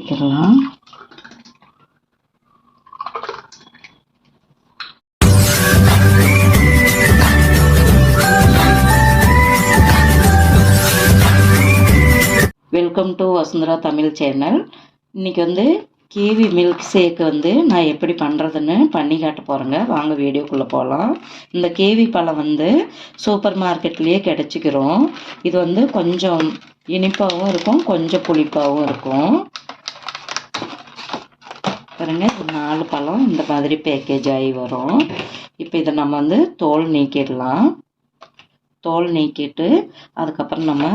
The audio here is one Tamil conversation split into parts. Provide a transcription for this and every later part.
ஊற்றிக்கலாம் welcome to Vasundhara Tamil channel இன்னைக்கு வந்து கேவி மில்க் ஷேக் வந்து நான் எப்படி பண்ணுறதுன்னு பண்ணி காட்ட போகிறேங்க வாங்க வீடியோக்குள்ளே போகலாம் இந்த கேவி பழம் வந்து சூப்பர் மார்க்கெட்லேயே கிடச்சிக்கிறோம். இது வந்து கொஞ்சம் இனிப்பாகவும் இருக்கும் கொஞ்சம் புளிப்பாகவும் இருக்கும். பாருங்க நாலு பழம் இந்த மாதிரி பேக்கேஜ் ஆகி வரும். இப்போ இதை நம்ம வந்து தோல் நீக்கிடலாம். தோல் நீக்கிட்டு அதுக்கப்புறம் நம்ம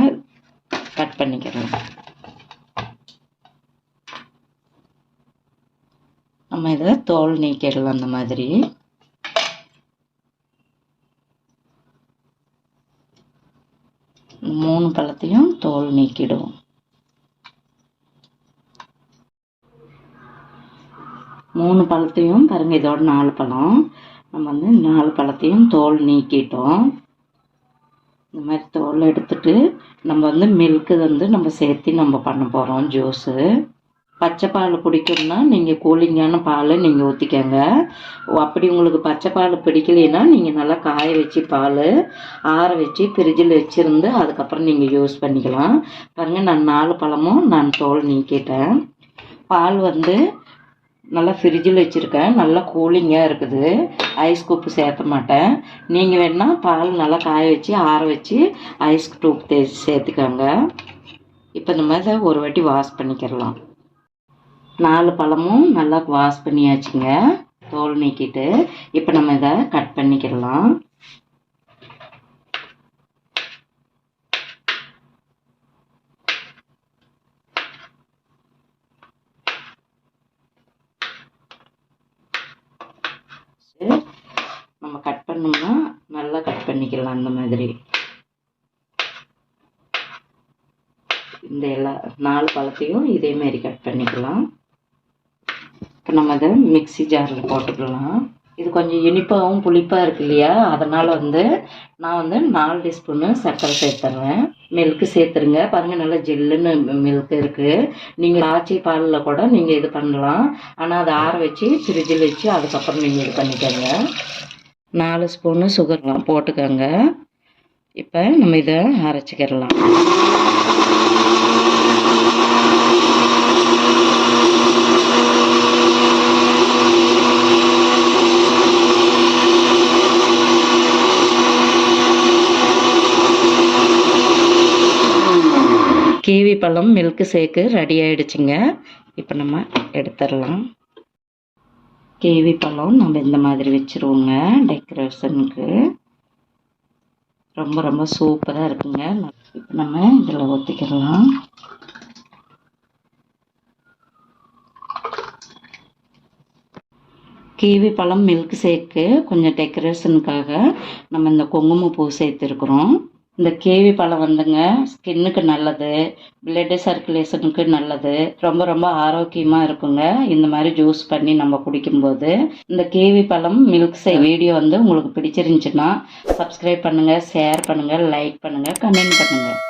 கட் பண்ணிக்கிறோம் நம்ம இதை தோல் நீக்கிடலாம் அந்த மாதிரி. மூணு பழத்தையும் தோல் நீக்கிடுவோம். மூணு பழத்தையும் பாருங்க இதோட நாலு பழம். நம்ம வந்து நாலு பழத்தையும் தோல் நீக்கிட்டோம். இந்த மாதிரி தோல் எடுத்துட்டு நம்ம வந்து மில்க்கு வந்து நம்ம சேர்த்து நம்ம பண்ண போகிறோம் ஜூஸு பச்சை பால் பிடிக்கும்னா நீங்கள் கூலிங்கான பால் நீங்கள் ஊற்றிக்கங்க அப்படி உங்களுக்கு பச்சை பால் பிடிக்கலைன்னா நீங்கள் நல்லா காய வச்சு பால் ஆற வச்சு ஃப்ரிட்ஜில் வச்சுருந்து அதுக்கப்புறம் நீங்கள் யூஸ் பண்ணிக்கலாம். பாருங்கள் நான் நாலு பழமும் நான் தோல் நீக்கிட்டேன். பால் வந்து நல்லா ஃப்ரிட்ஜில் வச்சுருக்கேன். நல்லா கூலிங்காக இருக்குது. ஐஸ் கூப்பு சேர்த்த மாட்டேன். நீங்கள் வேணால் பால் நல்லா காய வச்சு ஆற வச்சு ஐஸ் டூப் தே சேர்த்துக்கோங்க. இப்போ இந்த மாதிரி ஒரு வாட்டி வாஷ் பண்ணிக்கிறலாம் நாலு பழமும் நல்லா வாஷ் பண்ணியாச்சுங்க. தோல் நீக்கிட்டு இப்போ நம்ம இதை கட் பண்ணிக்கிறலாம் நம்ம கட் பண்ணோம்னா நல்லா கட் பண்ணிக்கலாம் அந்த மாதிரி. இந்த எல்லா நாலு பழத்தையும் இதே மாதிரி கட் பண்ணிக்கலாம். இப்போ நம்ம அதை மிக்ஸி ஜாரில் போட்டுக்கலாம். இது கொஞ்சம் இனிப்பாகவும் புளிப்பாக இருக்கு இல்லையா? அதனால் வந்து நான் வந்து நாலு டீஸ்பூனு சர்க்கரை சேர்த்துறேன் மில்க்கு சேர்த்துருங்க. பாருங்கள் நல்லா ஜெல்லுன்னு மில்க் இருக்குது நீங்கள் ஆச்சி பாலில் கூட நீங்கள் இது பண்ணலாம். ஆனால் அதை ஆற வச்சு ஃப்ரிட்ஜில் வச்சு அதுக்கப்புறம் நீங்கள் இது பண்ணிக்கோங்க. நாலு ஸ்பூனு சுகர்லாம் போட்டுக்கோங்க. இப்போ நம்ம இதை அரைச்சிக்கிடலாம். கிவி பழம் மில்க் ஷேக்கு ரெடி ஆயிடுச்சுங்க. இப்போ நம்ம எடுத்துடலாம். கிவி பழம் நம்ம இந்த மாதிரி வச்சுருவோங்க டெக்கரேஷனுக்கு ரொம்ப ரொம்ப சூப்பராக இருக்குங்க. இப்போ நம்ம இதில் ஒத்திக்கிடலாம். கீவி பழம் மில்க் ஷேக்கு கொஞ்சம் டெக்கரேஷனுக்காக நம்ம இந்த குங்குமப்பூ சேர்த்துருக்குறோம். இந்த கேவி பழம் வந்துங்க. ஸ்கின்னுக்கு நல்லது. பிளட் சர்க்குலேஷனுக்கு நல்லது. ரொம்ப ரொம்ப ஆரோக்கியமாக இருக்குங்க. இந்த மாதிரி ஜூஸ் பண்ணி நம்ம குடிக்கும்போது. இந்த கேவி பழம் மில்க் சே வீடியோ வந்து உங்களுக்கு பிடிச்சிருந்துச்சுன்னா சப்ஸ்கிரைப் பண்ணுங்கள் ஷேர் பண்ணுங்கள் லைக் பண்ணுங்கள் கமெண்ட் பண்ணுங்கள்